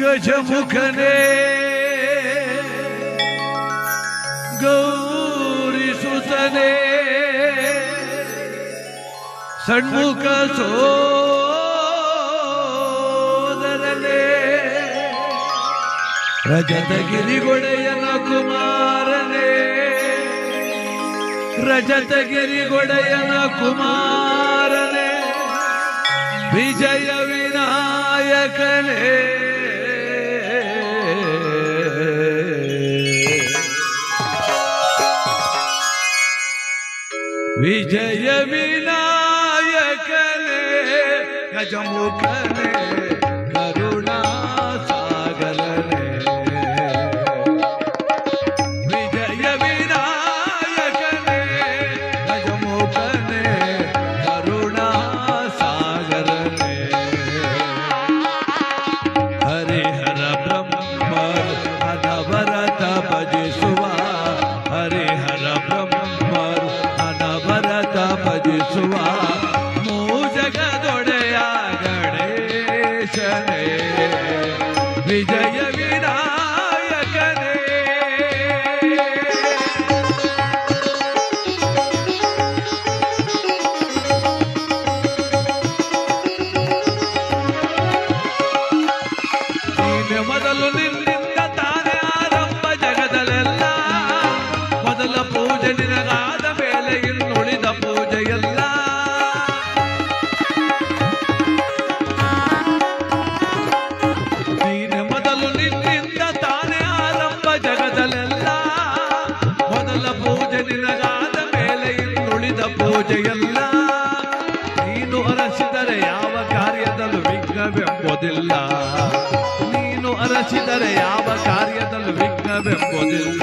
ಗಜಮುಖನೇ ಗೌರಿಸುತನೇ ಸಣ್ಮುಖ ಸೋದರನೇ ರಜತಗಿರಿಗೊಡೆಯನ ಕುಮಾರನೇ ರಜತಗಿರಿಗೊಡೆಯನ ಕುಮಾರನೇ ವಿಜಯ ವಿನಾಯಕನೇ ವಿಜಯ ವಿನಾಯಕನೇ ಗಜಮುಖನೇ ನಿನಗಾದ ಮೇಲೆ ಇನ್ನುಳಿದ ಪೂಜೆಯಲ್ಲ. ನೀನೆ ಮೊದಲು ನಿನ್ನಿಂದ ತಾನೇ ಆರಂಭ ಜಗದಲೆಲ್ಲ. ಮೊದಲ ಪೂಜೆ ನಿನಗಾದ ಮೇಲೆ ಇನ್ನುಳಿದ ಪೂಜೆಯಲ್ಲ. ನೀನು ಅರಸಿದರೆ ಯಾವ ಕಾರ್ಯದಲ್ಲೂ ವಿಘ್ನವೆಂಬುದಿಲ್ಲ. ನೀನು ಅರಸಿದರೆ ಯಾವ ಕಾರ್ಯದಲ್ಲೂ ವಿಘ್ನವೆಂಬುದಿಲ್ಲ.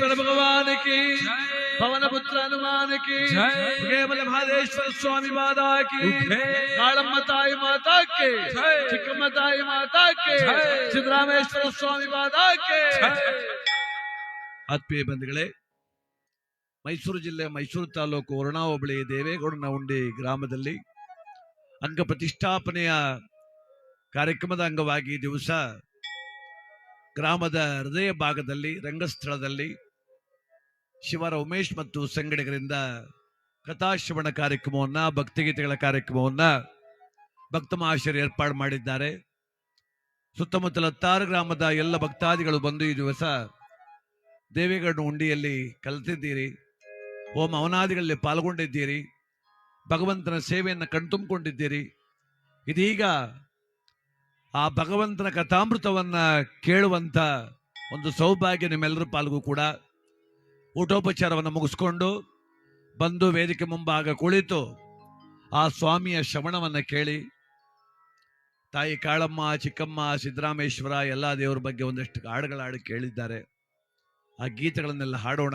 వెంకటేశ్వర భగవానికి పవనపుత్ర హనుమానికి కేవల మహాదేశ్వర స్వామి మాతాకి కాళమ్మ తాయి మాతాకి చిక్కమ్మ తాయి మాతాకి ಸಿದ್ದರಾಮೇಶ್ವರ ಸ್ವಾಮಿ ಮಾತಾಕೆ ಆತ್ಮೀಯ ಬಂಧುಗಳೇ ಮೈಸೂರು ಜಿಲ್ಲೆ ಮೈಸೂರು ತಾಲೂಕು ವರುಣಾ ಹೋಬಳಿ ದೇವೇಗೌಡನ ಉಂಡಿ ಗ್ರಾಮದಲ್ಲಿ ಅಂಗ ಪ್ರತಿಷ್ಠಾಪನೆಯ ಕಾರ್ಯಕ್ರಮದ ಅಂಗವಾಗಿ ದಿವಸ ಗ್ರಾಮದ ಹೃದಯ ಭಾಗದಲ್ಲಿ ರಂಗಸ್ಥಳದಲ್ಲಿ ಶಿವರ ಉಮೇಶ್ ಮತ್ತು ಸಂಗಡಿಗರಿಂದ ಕಥಾಶ್ರವಣ ಕಾರ್ಯಕ್ರಮವನ್ನು, ಭಕ್ತಿಗೀತೆಗಳ ಕಾರ್ಯಕ್ರಮವನ್ನು ಭಕ್ತ ಮಹಾಶಯರು ಏರ್ಪಾಡು ಮಾಡಿದ್ದಾರೆ. ಸುತ್ತಮುತ್ತಲ ಹತ್ತಾರು ಗ್ರಾಮದ ಎಲ್ಲ ಭಕ್ತಾದಿಗಳು ಬಂದು ಈ ದಿವಸ ದೇವೇಗೌಡ ಉಂಡಿಯಲ್ಲಿ ಕಲಿತಿದ್ದೀರಿ. ಓಂ ಅವನಾದಿಗಳಲ್ಲಿ ಪಾಲ್ಗೊಂಡಿದ್ದೀರಿ. ಭಗವಂತನ ಸೇವೆಯನ್ನು ಕಣ್ತುಂಬಿಕೊಂಡಿದ್ದೀರಿ. ಇದೀಗ ಆ ಭಗವಂತನ ಕಥಾಮೃತವನ್ನು ಕೇಳುವಂಥ ಒಂದು ಸೌಭಾಗ್ಯ ನಿಮ್ಮೆಲ್ಲರ ಪಾಲ್ಗೂ ಕೂಡ. ಊಟೋಪಚಾರವನ್ನು ಮುಗಿಸ್ಕೊಂಡು ಬಂದು ವೇದಿಕೆ ಮುಂಭಾಗ ಕುಳಿತು ಆ ಸ್ವಾಮಿಯ ಶ್ರವಣವನ್ನು ಕೇಳಿ, ತಾಯಿ ಕಾಳಮ್ಮ, ಚಿಕ್ಕಮ್ಮ, ಸಿದ್ದರಾಮೇಶ್ವರ, ಎಲ್ಲ ದೇವರ ಬಗ್ಗೆ ಒಂದಷ್ಟು ಹಾಡುಗಳ ಹಾಡು ಕೇಳಿದ್ದಾರೆ. ಆ ಗೀತೆಗಳನ್ನೆಲ್ಲ ಹಾಡೋಣ,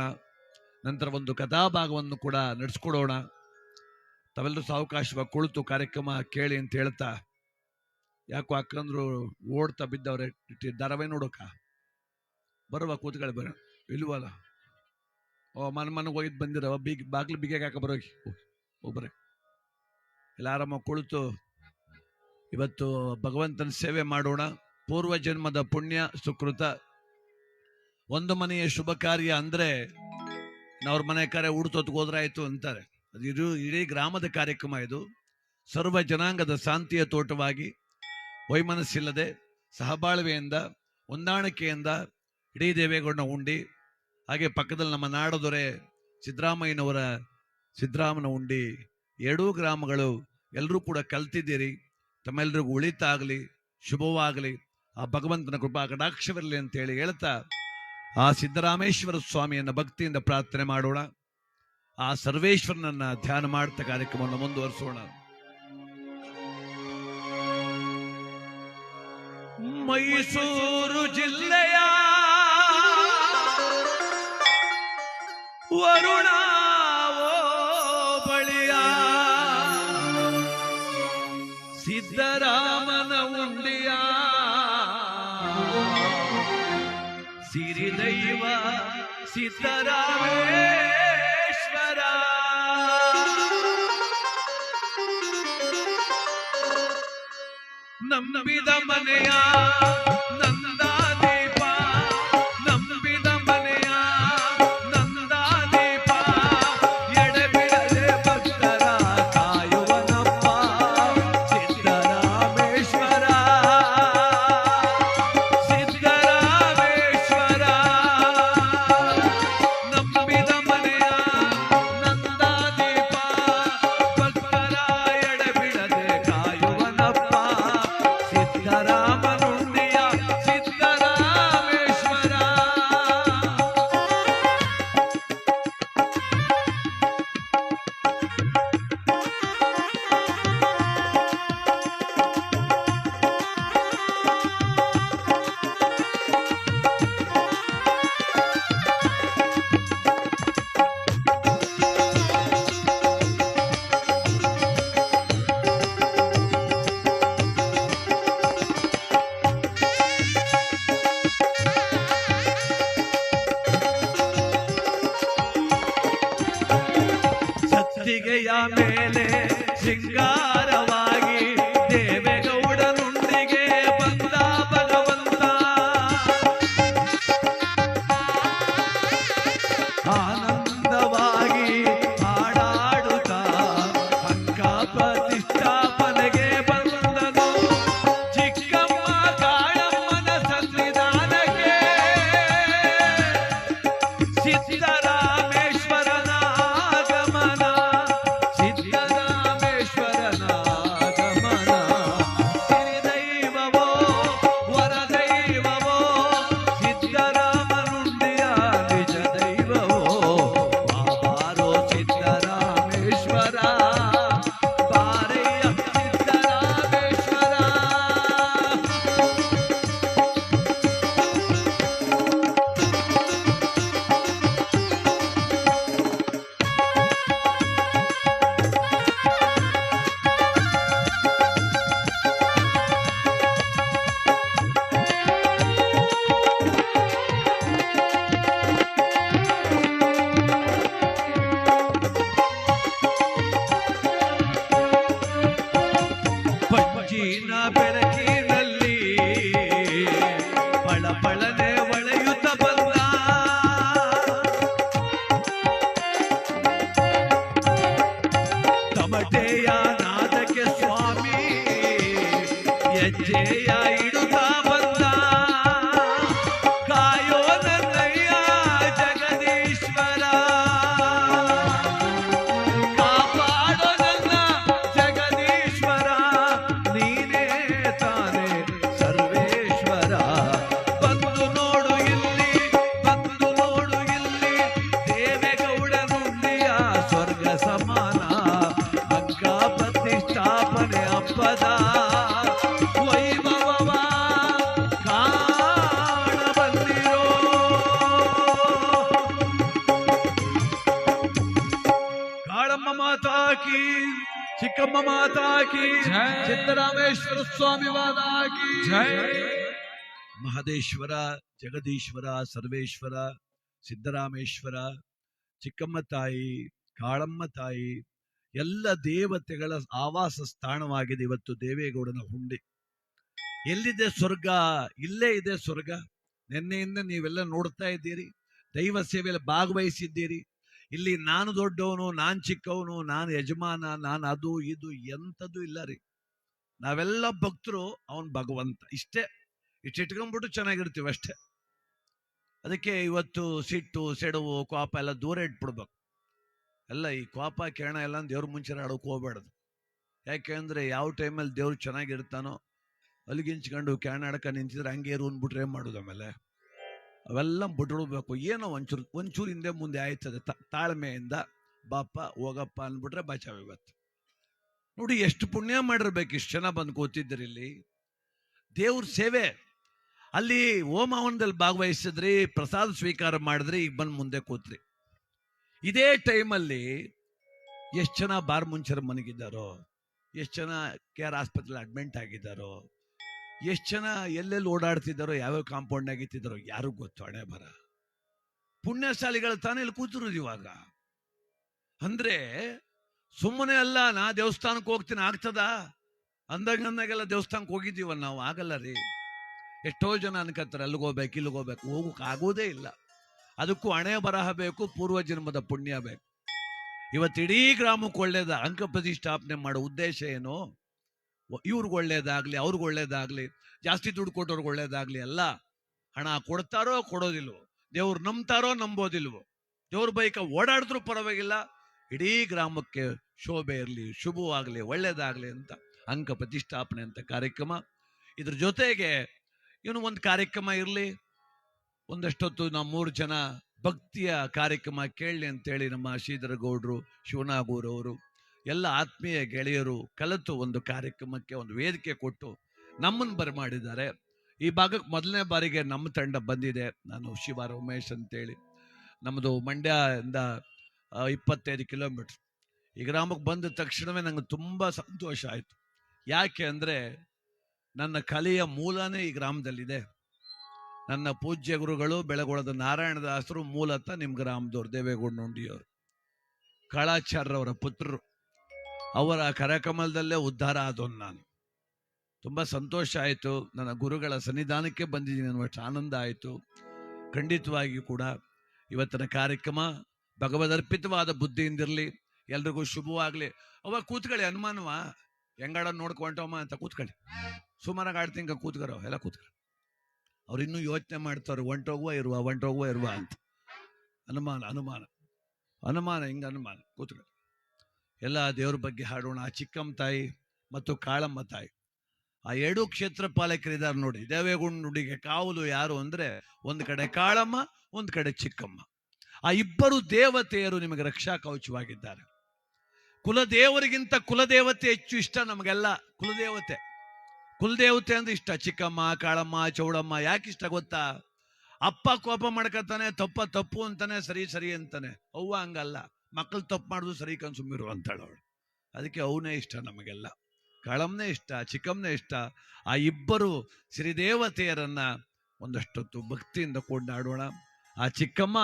ನಂತರ ಒಂದು ಕಥಾಭಾಗವನ್ನು ಕೂಡ ನಡೆಸ್ಕೊಡೋಣ. ತಾವೆಲ್ಲರೂ ಸಾವಕಾಶವಾಗಿ ಕುಳಿತು ಕಾರ್ಯಕ್ರಮ ಕೇಳಿ ಅಂತ ಹೇಳ್ತಾ, ಯಾಕೋ ಅಕ್ಕಂದ್ರು ಓಡ್ತಾ ಬಿದ್ದವ್ರೆ ಧಾರಾವಾಹಿ ನೋಡೋಕ? ಬರುವ ಕೂತ್ಕೊಳ್ಳಿ ಬರೋಣ ಇಲ್ವಲ್ಲ? ಮನ ಮನೆಗೆ ಹೋಗಿದ್ ಬಂದಿರ ಬೀಗ, ಬಾಗ್ಲು ಬಿಗಿಯಾಗ ಹಾಕ ಬರೋಗಿ. ಒಬ್ಬರೇ ಎಲ್ಲ ಆರಾಮ ಕುಳಿತು, ಇವತ್ತು ಭಗವಂತನ ಸೇವೆ ಮಾಡೋಣ. ಪೂರ್ವ ಜನ್ಮದ ಪುಣ್ಯ ಸುಕೃತ. ಒಂದು ಮನೆಯ ಶುಭ ಕಾರ್ಯ ಅಂದ್ರೆ ಅವ್ರ ಮನೆ ಕಾರ್ಯ ಹೋದ್ರಾಯ್ತು ಅಂತಾರೆ. ಅದು ಇದು ಇಡೀ ಗ್ರಾಮದ ಕಾರ್ಯಕ್ರಮ ಇದು. ಸರ್ವ ಜನಾಂಗದ ಶಾಂತಿಯ ತೋಟವಾಗಿ, ವೈಮನಸ್ಸಿಲ್ಲದೆ, ಸಹಬಾಳ್ವೆಯಿಂದ, ಹೊಂದಾಣಿಕೆಯಿಂದ, ಇಡೀ ದೇವೇಗೌಡನ ಉಂಡಿ ಹಾಗೆ ಪಕ್ಕದಲ್ಲಿ ನಮ್ಮ ನಾಡದೊರೆ ಸಿದ್ದರಾಮಯ್ಯನವರ ಸಿದ್ದರಾಮನ ಉಂಡಿ. ಎರಡೂ ಗ್ರಾಮಗಳು ಎಲ್ಲರೂ ಕೂಡ ಕಲ್ತಿದ್ದೀರಿ. ತಮ್ಮೆಲ್ಲರಿಗೂ ಉಳಿತಾಗಲಿ, ಶುಭವಾಗಲಿ. ಆ ಭಗವಂತನ ಕೃಪಾ ಕಟಾಕ್ಷವಿರಲಿ ಅಂತೇಳಿ ಹೇಳ್ತಾ ಆ ಸಿದ್ದರಾಮೇಶ್ವರ ಸ್ವಾಮಿಯನ್ನ ಭಕ್ತಿಯಿಂದ ಪ್ರಾರ್ಥನೆ ಮಾಡೋಣ. ಆ ಸರ್ವೇಶ್ವರನನ್ನ ಧ್ಯಾನ ಮಾಡ್ತಾ ಕಾರ್ಯಕ್ರಮವನ್ನು ಮುಂದುವರಿಸೋಣ. ಮೈಸೂರು ಜಿಲ್ಲೆಯ ವರುಣ ಬಳಿಯ. ಸಿದ್ದರಾಮನ ಉಂಡಿಯ. ಸಿರಿದೈವ ಸಿದ್ದರಾಮೇಶ್ವರ. ನಂಬಿದ ಮನೆಯ ನಂದಾದೀಪ ಮೇಲೆ ಹೆಜ್ಜೆಯ ಮಹದೇಶ್ವರ, ಜಗದೀಶ್ವರ, ಸರ್ವೇಶ್ವರ, ಸಿದ್ದರಾಮೇಶ್ವರ, ಚಿಕ್ಕಮ್ಮ ತಾಯಿ, ಕಾಳಮ್ಮ ತಾಯಿ, ಎಲ್ಲ ದೇವತೆಗಳ ಆವಾಸ ಸ್ಥಾನವಾಗಿದೆ ಇವತ್ತು ದೇವೇಗೌಡನ ಹುಂಡಿ. ಎಲ್ಲಿದೆ ಸ್ವರ್ಗ? ಇಲ್ಲೇ ಇದೆ ಸ್ವರ್ಗ. ನಿನ್ನೆಯಿಂದ ನೀವೆಲ್ಲ ನೋಡ್ತಾ ಇದ್ದೀರಿ. ದೈವ ಸೇವೆಯಲ್ಲಿ ಭಾಗವಹಿಸಿದ್ದೀರಿ. ಇಲ್ಲಿ ನಾನು ದೊಡ್ಡವನು, ನಾನು ಚಿಕ್ಕವನು, ನಾನು ಯಜಮಾನ, ನಾನು ಅದು, ಇದು ಎಂಥದ್ದು ಇಲ್ಲ ರೀ. ನಾವೆಲ್ಲ ಭಕ್ತರು ಅವನ್ ಭಗವಂತ. ಇಷ್ಟೇ. ಇಷ್ಟು ಇಟ್ಕೊಂಡ್ಬಿಟ್ಟು ಚೆನ್ನಾಗಿರ್ತೀವಿ ಅಷ್ಟೇ. ಅದಕ್ಕೆ ಇವತ್ತು ಸಿಟ್ಟು, ಸೆಡವು ಕೋಪ ಎಲ್ಲ ದೂರ ಇಟ್ಬಿಡ್ಬೇಕು. ಎಲ್ಲ ಈ ಕೋಪ ಕೇಣ ಎಲ್ಲ ದೇವ್ರ ಮುಂಚೆ ಆಡೋಕೆ ಹೋಗ್ಬಾರ್ದು ಯಾಕೆಂದ್ರೆ ಯಾವ ಟೈಮಲ್ಲಿ ದೇವ್ರು ಚೆನ್ನಾಗಿರ್ತಾನೋ ಅಲ್ಲಿಗಿಂಚ್ಕೊಂಡು ಕ್ಯಾಣಾಡಕ ನಿಂತಿದ್ರೆ ಹಂಗೆ ಅಂದ್ಬಿಟ್ರೆ ಏನ್ ಮಾಡೋದು ಆಮೇಲೆ? ಅವೆಲ್ಲ ಬಿಟ್ಬಿಡ್ಬೇಕು. ಏನೋ ಒಂಚೂರು ಒಂಚೂರು ಹಿಂದೆ ಮುಂದೆ ಆಯ್ತದೆ. ತಾಳ್ಮೆಯಿಂದ ಬಾಪ, ಹೋಗಪ್ಪ ಅಂದ್ಬಿಟ್ರೆ ಬಚಾವ್ ಇವತ್ತು. ನೋಡಿ ಎಷ್ಟು ಪುಣ್ಯ ಮಾಡಿರ್ಬೇಕು ಇಷ್ಟು ಜನ ಬಂದು ಕೂತಿದ್ದೀರಿ ಇಲ್ಲಿ. ದೇವ್ರ ಸೇವೆ. ಅಲ್ಲಿ ಹೋಮವನದಲ್ಲಿ ಭಾಗವಹಿಸಿದ್ರಿ, ಪ್ರಸಾದ ಸ್ವೀಕಾರ ಮಾಡಿದ್ರಿ, ಈಗ ಬಂದು ಮುಂದೆ ಕೂತ್ರಿ. ಇದೇ ಟೈಮಲ್ಲಿ ಎಷ್ಟು ಜನ ಬಾರ್ ಮುಂಚರ ಮನಗಿದ್ದಾರೋ, ಎಷ್ಟು ಜನ ಕೆ ಆರ್ ಆಸ್ಪತ್ರೆಲಿ ಅಡ್ಮಿಂಟ್ ಆಗಿದ್ದಾರೋ, ಎಷ್ಟು ಜನ ಎಲ್ಲೆಲ್ಲಿ ಓಡಾಡ್ತಿದ್ದಾರೋ, ಯಾವ್ಯಾವ ಕಾಂಪೌಂಡ್ ಆಗಿತ್ತಿದ್ದಾರೋ ಯಾರು ಗೊತ್ತು, ಹಣೆ ಬರ. ಪುಣ್ಯಶಾಲಿಗಳು ತಾನೇ ಇಲ್ಲಿ ಕೂತಿರೋದು ಇವಾಗ. ಅಂದ್ರೆ ಸುಮ್ಮನೆ ಅಲ್ಲ, ನಾ ದೇವಸ್ಥಾನಕ್ಕೆ ಹೋಗ್ತೀನಿ, ಆಗ್ತದ? ಅಂದಾಗ ಅಂದಾಗೆಲ್ಲ ದೇವಸ್ಥಾನಕ್ಕೆ ಹೋಗಿದ್ದೀವ ನಾವು, ಆಗಲ್ಲ ರೀ. ಎಷ್ಟೋ ಜನ ಅನ್ಕತ್ತಾರೆ, ಅಲ್ಲಿಗೆ ಹೋಗ್ಬೇಕು, ಇಲ್ಲಿಗೆ ಹೋಗ್ಬೇಕು ಹೋಗೋಕ್ಕಾಗೋದೇ ಆಗೋದೇ ಇಲ್ಲ. ಅದಕ್ಕೂ ಹಣೆ ಬರಹ ಬೇಕು, ಪೂರ್ವ ಜನ್ಮದ ಪುಣ್ಯ ಬೇಕು. ಇವತ್ತು ಇಡೀ ಗ್ರಾಮಕ್ಕೆ ಒಳ್ಳೇದ, ಅಂಕ ಪ್ರತಿಷ್ಠಾಪನೆ ಮಾಡೋ ಉದ್ದೇಶ ಏನು? ಇವ್ರಿಗೆ ಒಳ್ಳೇದಾಗ್ಲಿ, ಅವ್ರಿಗೆ ಒಳ್ಳೇದಾಗ್ಲಿ, ಜಾಸ್ತಿ ದುಡ್ಡು ಕೊಟ್ಟವ್ರಿಗೆ ಒಳ್ಳೇದಾಗ್ಲಿ ಅಲ್ಲ. ಹಣ ಕೊಡ್ತಾರೋ ಕೊಡೋದಿಲ್ವೋ? ದೇವ್ರು ನಂಬ್ತಾರೋ ನಂಬೋದಿಲ್ವೋ? ದೇವ್ರ ಬೈಕ ಓಡಾಡಿದ್ರು ಪರವಾಗಿಲ್ಲ. ಇಡೀ ಗ್ರಾಮಕ್ಕೆ ಶೋಭೆ ಇರಲಿ, ಶುಭವಾಗಲಿ, ಒಳ್ಳೇದಾಗಲಿ ಅಂತ ಅಂಕ ಪ್ರತಿಷ್ಠಾಪನೆ ಅಂತ ಕಾರ್ಯಕ್ರಮ. ಇದ್ರ ಜೊತೆಗೆ ಇವನು ಒಂದು ಕಾರ್ಯಕ್ರಮ ಇರಲಿ. ಒಂದಷ್ಟೊತ್ತು ನಾವು ಮೂರು ಜನ ಭಕ್ತಿಯ ಕಾರ್ಯಕ್ರಮ ಕೇಳಲಿ ಅಂತೇಳಿ ನಮ್ಮ ಶ್ರೀಧರ ಗೌಡ್ರು ಶಿವನಾಗೂರ್ ಅವರು, ಎಲ್ಲ ಆತ್ಮೀಯ ಗೆಳೆಯರು ಕಲಿತು ಒಂದು ಕಾರ್ಯಕ್ರಮಕ್ಕೆ ಒಂದು ವೇದಿಕೆ ಕೊಟ್ಟು ನಮ್ಮನ್ನು ಬರಮಾಡಿದ್ದಾರೆ. ಈ ಭಾಗಕ್ಕೆ ಮೊದಲನೇ ಬಾರಿಗೆ ನಮ್ಮ ತಂಡ ಬಂದಿದೆ. ನಾನು ಶಿವ ಉಮೇಶ್ ಅಂತೇಳಿ. ನಮ್ಮದು ಮಂಡ್ಯದಿಂದ ಇಪ್ಪತ್ತೈದು ಕಿಲೋಮೀಟ್ರ್. ಈ ಗ್ರಾಮಕ್ಕೆ ಬಂದ ತಕ್ಷಣವೇ ನನಗೆ ತುಂಬ ಸಂತೋಷ ಆಯಿತು. ಯಾಕೆ ಅಂದರೆ ನನ್ನ ಕಲೆಯ ಮೂಲನೇ ಈ ಗ್ರಾಮದಲ್ಲಿದೆ. ನನ್ನ ಪೂಜ್ಯ ಗುರುಗಳು ಬೆಳಗೊಳದ ನಾರಾಯಣದಾಸರು ಮೂಲತಃ ನಿಮ್ಮ ಗ್ರಾಮದವ್ರು, ದೇವೇಗೌಡ ನುಂಡಿಯವರು. ಕಾಳಾಚಾರ್ಯರವರ ಪುತ್ರರು ಅವರ ಕರಕಮಲದಲ್ಲೇ ಉದ್ಧಾರ ಆದವನು ನಾನು. ತುಂಬ ಸಂತೋಷ ಆಯಿತು. ನನ್ನ ಗುರುಗಳ ಸನ್ನಿಧಾನಕ್ಕೆ ಬಂದಿದ್ದೀನಿ ಅನ್ನುವಷ್ಟು ಆನಂದ ಆಯಿತು. ಖಂಡಿತವಾಗಿ ಕೂಡ ಇವತ್ತಿನ ಕಾರ್ಯಕ್ರಮ ಭಗವದರ್ಪಿತವಾದ ಬುದ್ಧಿಯಿಂದಿರಲಿ, ಎಲ್ರಿಗೂ ಶುಭವಾಗಲಿ. ಅವ ಕೂತ್ಕೊಳ್ಳಿ ಅನುಮಾನವ? ಹೆಂಗಾಡ ನೋಡ್ಕೊಂಟವಮ್ಮ ಅಂತ ಕೂತ್ಕೊಳ್ಳಿ ಸುಮಾರಾಗಿ ಆಡ್ತಿಂಗ ಕೂತ್ಕರೋ, ಎಲ್ಲ ಕೂತ್ಕರ ಅವ್ರು ಇನ್ನೂ ಯೋಚನೆ ಮಾಡ್ತಾರೆ, ಒಂಟೋಗುವ ಇರುವ ಒಂಟೋಗುವ ಇರುವ ಅಂತ. ಅನುಮಾನ ಅನುಮಾನ. ಅನುಮಾನ, ಹಿಂಗೆ ಅನುಮಾನ. ಕೂತ್ಕರ ಎಲ್ಲ ದೇವ್ರ ಬಗ್ಗೆ ಹಾಡೋಣ. ಆ ಚಿಕ್ಕಮ್ಮ ತಾಯಿ ಮತ್ತು ಕಾಳಮ್ಮ ತಾಯಿ. ಆ ಎರಡೂ ಕ್ಷೇತ್ರ ಪಾಲಕರಿದ್ದಾರೆ ನೋಡಿ. ದೇವೇಗೌಡ ನುಡಿಗೆ ಕಾವಲು ಯಾರು ಅಂದ್ರೆ ಒಂದು ಕಡೆ ಕಾಳಮ್ಮ, ಒಂದು ಕಡೆ ಚಿಕ್ಕಮ್ಮ. ಆ ಇಬ್ಬರು ದೇವತೆಯರು ನಿಮಗೆ ರಕ್ಷಾ ಕವಚವಾಗಿದ್ದಾರೆ. ಕುಲದೇವರಿಗಿಂತ ಕುಲದೇವತೆ ಹೆಚ್ಚು ಇಷ್ಟ ನಮಗೆಲ್ಲ. ಕುಲದೇವತೆ. ಕುಲದೇವತೆ ಅಂದ್ರೆ ಇಷ್ಟ, ಚಿಕ್ಕಮ್ಮ, ಕಾಳಮ್ಮ, ಚೌಡಮ್ಮ, ಯಾಕೆ ಇಷ್ಟ ಗೊತ್ತಾ? ಅಪ್ಪ ಕೋಪ ಮಾಡ್ಕೊತಾನೆ ತಪ್ಪ ತಪ್ಪು ಅಂತಾನೆ, ಸರಿ ಸರಿ ಅಂತಾನೆ. ಅವ್ವ ಹಂಗಲ್ಲ. ಮಕ್ಕಳು ತಪ್ಪು ಮಾಡುದು ಸರಿ ಕನ್ಸುಮಿರು ಅಂತಾಳು ಅವಳು. ಅದಕ್ಕೆ ಅವನೇ ಇಷ್ಟ ನಮಗೆಲ್ಲ. ಕಾಳಮ್ಮನೇ ಇಷ್ಟ, ಚಿಕ್ಕಮ್ಮನೇ ಇಷ್ಟ. ಆ ಇಬ್ಬರು ಶ್ರೀದೇವತೆಯರನ್ನ ಒಂದಷ್ಟೊತ್ತು ಭಕ್ತಿಯಿಂದ ಕೊಂಡಾಡೋಣ ಆ ಚಿಕ್ಕಮ್ಮ,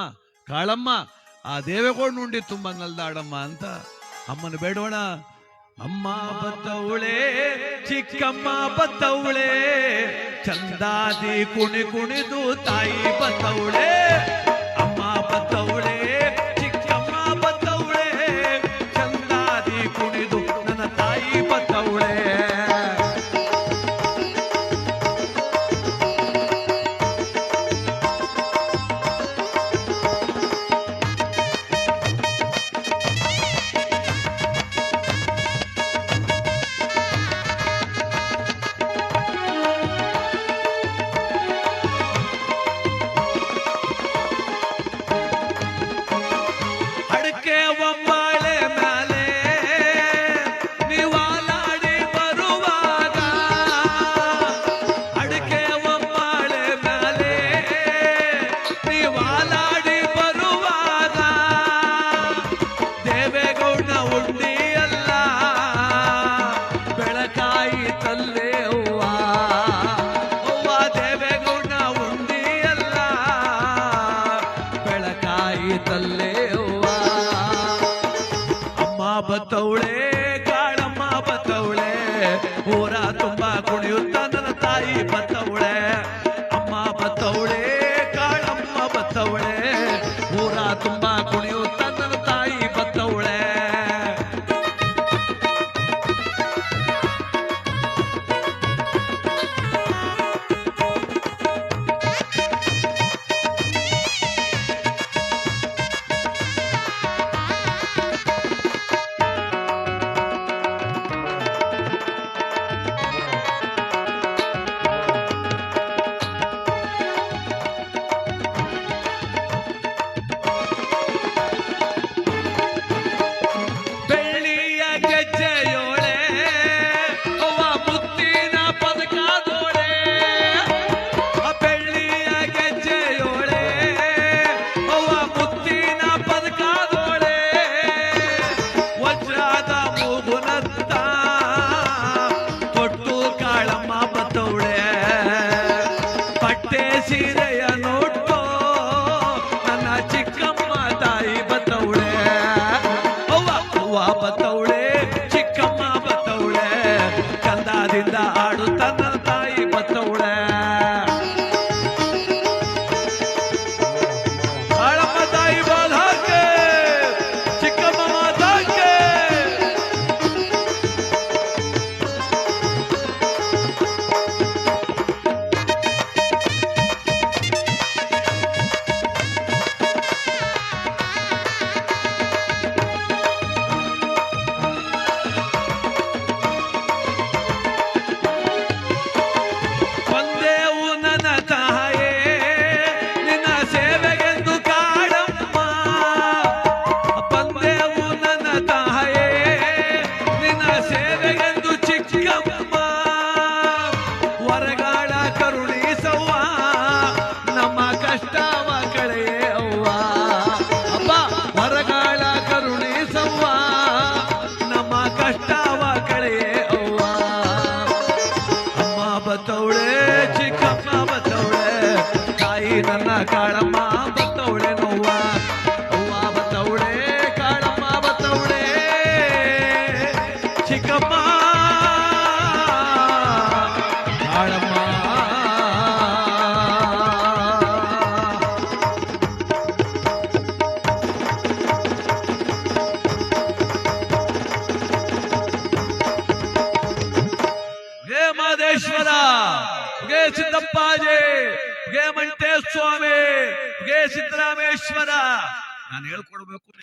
ಕಾಳಮ್ಮ, ಆ ದೇವೇಗೌಡ ನುಂಡಿ ತುಂಬ ನಲ್ದಾಡಮ್ಮ ಅಂತ ಅಮ್ಮನ ಬೇಡೋಣ. ಅಮ್ಮ ಬತ್ತವಳೆ ಚಿಕ್ಕಮ್ಮ ಬತ್ತವಳೆ ಚಂದಾದಿ ಕುಣಿ ಕುಣಿದು ತಾಯಿ ಬತ್ತವಳೆ.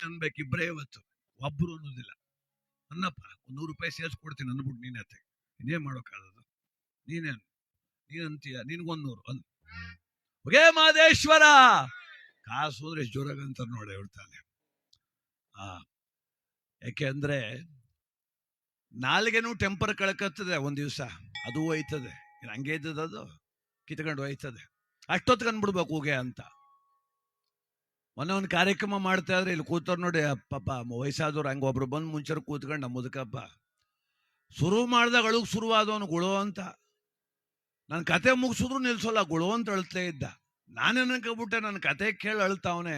ಅನ್ಬೇಕು ಇಬ್ಬರೇ ಇವತ್ತು. ಒಬ್ರು ಅನ್ನೋದಿಲ್ಲ. ಅನ್ನಪ್ಪ ಒಂದು ನೂರು ರೂಪಾಯಿ ಸೇರಿಸ್ಕೊಡ್ತೀನಿ ಅಂದ್ಬಿಟ್ಟು ನೀನ್ ಅತ್ತೆ. ಇನ್ನೇನ್ ಮಾಡೋಕ್ಕಾಗದು ನೀನೇನು? ನೀನ್ ಅಂತೀಯ? ನಿನ್ಗೊಂದೂರು ಅಂದ್. ಹೇ ಮಾದೇಶ್ವರ ಕಾಸು ಅಂದ್ರೆ ಎಷ್ಟು ಜೋರಾಗಂತ ನೋಡಿ ಹೇಳ್ತಾನೆ ಆ, ಯಾಕೆ ಅಂದ್ರೆ ನಾಲ್ಗೆನೂ ಟೆಂಪರ್ ಕಳ್ಕತ್ತದೆ ಒಂದ್ ದಿವಸ. ಅದು ಹೋಯ್ತದೆ. ಹಂಗೆ ಇದ್ದದ ಅದು? ಕಿತ್ಕೊಂಡು ಹೋಯ್ತದೆ. ಅಷ್ಟೊತ್ತಿಗೆ ಅಂದ್ಬಿಡ್ಬೇಕು ಹೋಗೆ ಅಂತ. ಮೊನ್ನೆ ಒಂದು ಕಾರ್ಯಕ್ರಮ ಮಾಡ್ತಾ ಇದ್ರೆ ಇಲ್ಲಿ ಕೂತವ್ರು ನೋಡಿ ಪಾಪ ವಯಸ್ಸಾದವ್ರು ಹಂಗ ಒಬ್ರು ಬಂದು ಮುಂಚೆ ಕೂತ್ಕೊಂಡು ನಮ್ಮ ಮುದುಕಪ್ಪ ಶುರು ಮಾಡ್ದಾಗ ಅಳುಗ್ ಶುರುವಾದವನು ಗುಳು ಅಂತ. ನನ್ನ ಕತೆ ಮುಗಿಸಿದ್ರು ನಿಲ್ಸೋಲ್ಲ, ಗುಳು ಅಂತ ಅಳ್ತೇ ಇದ್ದ. ನಾನು ಅನ್ಕೊಬಿಟ್ಟೆ ನನ್ನ ಕತೆ ಕೇಳಿ ಅಳ್ತಾವನೆ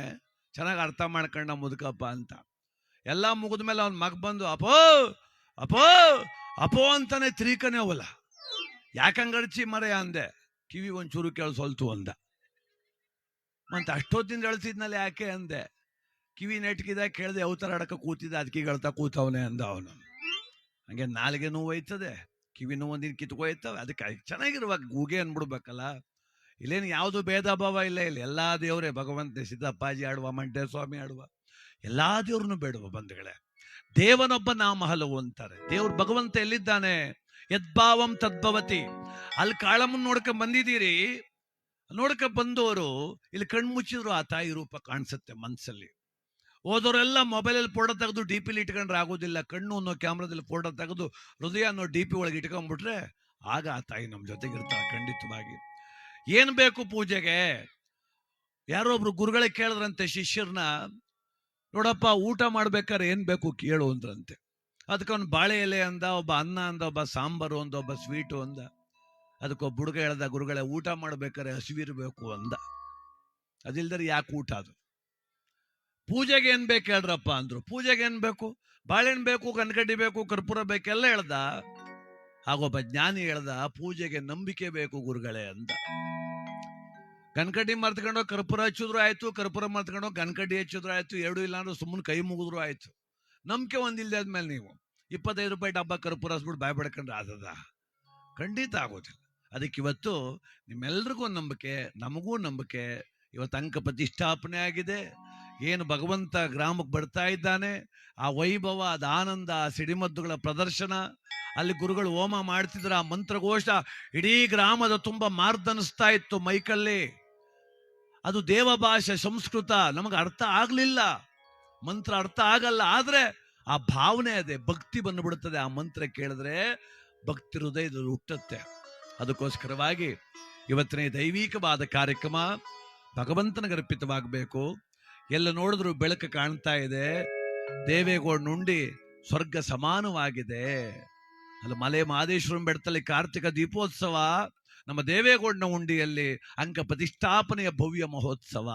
ಚೆನ್ನಾಗಿ ಅರ್ಥ ಮಾಡ್ಕೊಂಡ ಮುದುಕಪ್ಪ ಅಂತ. ಎಲ್ಲ ಮುಗಿದ್ಮೇಲೆ ಅವ್ನ ಮಗ ಬಂದು ಅಪೋ ಅಪೋ ಅಪೋ ಅಂತಾನೆ ತ್ರೀಕನೇ ಅವಲ್ಲ ಯಾಕಂಗಡ್ಚಿ ಮರೆಯ ಅಂದೆ, ಕಿವಿ ಒಂಚೂರು ಕೇಳಿಸೋಲ್ತು ಅಂದ. ಮತ್ತೆ ಅಷ್ಟೊತ್ತಿಂದ ಅಳ್ತಿದ್ನಲ್ಲ ಯಾಕೆ ಅಂದೆ, ಕಿವಿ ನೆಟ್ಕಿದ ಕೇಳ್ದೆ ಅವತಾರ ಆಡಕ್ಕೆ ಕೂತಿದ್ದ ಅದಕ್ಕೆ ಹೇಳ್ತಾ ಕೂತವನೆ ಅಂದ ಅವನು. ಹಂಗೆ ನಾಲಿಗೆ ನೋವು ಹೋಯ್ತದೆ ಕಿವಿ ನೋವು ಒಂದಿನ ಕಿತ್ಕೋಯ್ತವೆ ಅದಕ್ಕೆ ಚೆನ್ನಾಗಿರುವಾಗ ಗೂಗೆ ಅನ್ಬಿಡ್ಬೇಕಲ್ಲ. ಇಲ್ಲೇನು ಯಾವುದು ಭೇದ ಭಾವ ಇಲ್ಲ ಇಲ್ಲ ಎಲ್ಲಾ ದೇವರೇ, ಭಗವಂತ, ಸಿದ್ದಪ್ಪಾಜಿ ಆಡುವ ಮಂಟೆ ಸ್ವಾಮಿ ಆಡುವ, ಎಲ್ಲಾ ದೇವ್ರನ್ನು ಬೇಡುವ ಬಂಧುಗಳೇ. ದೇವನೊಬ್ಬ ನಾಮ ಹಲವು ಅಂತಾರೆ. ದೇವ್ರ ಭಗವಂತ ಎಲ್ಲಿದ್ದಾನೆ? ಯದ್ಭಾವಂ ತದ್ಭವತಿ. ಅಲ್ಲಿ ಕಾಳಮ್ಮನ್ ನೋಡ್ಕೊಂಡ್ ಬಂದಿದ್ದೀರಿ ನೋಡ್ಕ ಬಂದವರು ಇಲ್ಲಿ ಕಣ್ಮುಚ್ಚಿದ್ರು ಆ ತಾಯಿ ರೂಪ ಕಾಣಿಸುತ್ತೆ ಮನಸ್ಸಲ್ಲಿ ಹೋದವರೆಲ್ಲ ಮೊಬೈಲಲ್ಲಿ ಫೋಟೋ ತೆಗೆದು ಡಿ ಪಿಲಿ ಇಟ್ಕೊಂಡ್ರೆ ಆಗೋದಿಲ್ಲ. ಕಣ್ಣು ಅನ್ನೋ ಕ್ಯಾಮ್ರಾದಲ್ಲಿ ಫೋಟೋ ತೆಗೆದು ಹೃದಯ ಅನ್ನೋ ಡಿ ಪಿ ಒಳಗೆ ಇಟ್ಕೊಂಡ್ಬಿಟ್ರೆ ಆಗ ಆ ತಾಯಿ ನಮ್ಮ ಜೊತೆಗಿರ್ತಾಳೆ ಖಂಡಿತವಾಗಿ. ಏನು ಬೇಕು ಪೂಜೆಗೆ? ಯಾರೋ ಒಬ್ರು ಗುರುಗಳೇ ಕೇಳಿದ್ರಂತೆ ಶಿಷ್ಯರನ್ನ, ನೋಡಪ್ಪ, ಊಟ ಮಾಡ್ಬೇಕಾದ್ರೆ ಏನು ಬೇಕು ಕೇಳು ಅಂದ್ರಂತೆ. ಅದಕ್ಕೆ ಬಾಳೆ ಎಲೆ ಅಂದ, ಒಬ್ಬ ಅನ್ನ ಅಂದ, ಒಬ್ಬ ಸಾಂಬಾರು ಅಂದ, ಒಬ್ಬ ಸ್ವೀಟು ಅಂದ. ಅದಕ್ಕೊಬ್ಬ ಹುಡುಗ ಹೇಳ್ದ, ಗುರುಗಳೇ, ಊಟ ಮಾಡ್ಬೇಕಾದ್ರೆ ಹಸಿವಿರ್ಬೇಕು ಅಂದ. ಅದಿಲ್ದರೆ ಯಾಕೆ ಊಟ ಅದು? ಪೂಜೆಗೆ ಏನ್ ಬೇಕು ಹೇಳ್ರಪ್ಪ ಅಂದ್ರು. ಪೂಜೆಗೆ ಏನ್ ಬೇಕು? ಬಾಳೆಹಣ್ಣು ಬೇಕು, ಕನ್ಕಡ್ಡಿ ಬೇಕು, ಕರ್ಪೂರ ಬೇಕೆಲ್ಲ ಹೇಳ್ದ. ಹಾಗೊಬ್ಬ ಜ್ಞಾನಿ ಹೇಳ್ದ, ಪೂಜೆಗೆ ನಂಬಿಕೆ ಬೇಕು ಗುರುಗಳೇ ಅಂದ. ಕನ್ಕಡ್ಡಿ ಮರ್ತ್ಕೊಂಡು ಕರ್ಪೂರ ಹಚ್ಚಿದ್ರು ಆಯ್ತು, ಕರ್ಪೂರ ಮರ್ತ್ಕೊಂಡು ಕನ್ಕಡ್ಡಿ ಹಚ್ಚಿದ್ರು ಆಯ್ತು, ಎರಡು ಇಲ್ಲ ಅಂದ್ರೆ ಸುಮ್ಮನೆ ಕೈ ಮುಗಿದ್ರು ಆಯ್ತು. ನಂಬಿಕೆ ಒಂದಿಲ್ಲದೆ ಆದ್ಮೇಲೆ ನೀವು. ಇಪ್ಪತ್ತೈದು ರೂಪಾಯಿ ಡಬ್ಬ ಕರ್ಪೂರ ಹಸ್ಬಿಟ್ಟು ಬಾಯ್ ಬಡ್ಕೊಂಡ್ರೆ ಖಂಡಿತ ಆಗೋದಿಲ್ಲ. ಅದಕ್ಕೆ ಇವತ್ತು ನಿಮ್ಮೆಲ್ರಿಗೂ ನಂಬಿಕೆ, ನಮಗೂ ನಂಬಿಕೆ. ಇವತ್ತು ಅಂಕ ಪ್ರತಿಷ್ಠಾಪನೆ ಆಗಿದೆ. ಏನು ಭಗವಂತ ಗ್ರಾಮಕ್ಕೆ ಬರ್ತಾ ಇದ್ದಾನೆ. ಆ ವೈಭವ, ಅದ ಆನಂದ, ಆ ಸಿಡಿಮದ್ದುಗಳ ಪ್ರದರ್ಶನ. ಅಲ್ಲಿ ಗುರುಗಳು ಹೋಮ ಮಾಡ್ತಿದ್ರು. ಆ ಮಂತ್ರಘೋಷ ಇಡೀ ಗ್ರಾಮದ ತುಂಬ ಮಾರ್ದನಿಸ್ತಾ ಇತ್ತು ಮೈಕಲ್ಲಿ. ಅದು ದೇವಭಾಷೆ, ಸಂಸ್ಕೃತ. ನಮಗೆ ಅರ್ಥ ಆಗಲಿಲ್ಲ. ಮಂತ್ರ ಅರ್ಥ ಆಗಲ್ಲ. ಆದ್ರೆ ಆ ಭಾವನೆ ಅದೇ. ಭಕ್ತಿ ಬಂದುಬಿಡುತ್ತದೆ ಆ ಮಂತ್ರ ಕೇಳಿದ್ರೆ ಭಕ್ತಿ ಹೃದಯದಲ್ಲಿ ಹುಟ್ಟುತ್ತೆ. ಅದಕ್ಕೋಸ್ಕರವಾಗಿ ಇವತ್ತಿನ ದೈವಿಕವಾದ ಕಾರ್ಯಕ್ರಮ ಭಗವಂತನಿಗೆ ಅರ್ಪಿತವಾಗಬೇಕು ಎಲ್ಲ ನೋಡಿದ್ರು ಬೆಳಕು ಕಾಣ್ತಾ ಇದೆ. ದೇವೇಗೌಡ ನುಂಡಿ ಸ್ವರ್ಗ ಸಮಾನವಾಗಿದೆ. ಅಲ್ಲಿ, ಮಲೆ ಮಹದೇಶ್ವರಂ ಬೆಟ್ಟದಲ್ಲಿ ಕಾರ್ತಿಕ ದೀಪೋತ್ಸವ, ನಮ್ಮ ದೇವೇಗೌಡನ ಉಂಡಿಯಲ್ಲಿ ಅಂಕ ಪ್ರತಿಷ್ಠಾಪನೆಯ ಭವ್ಯ ಮಹೋತ್ಸವ.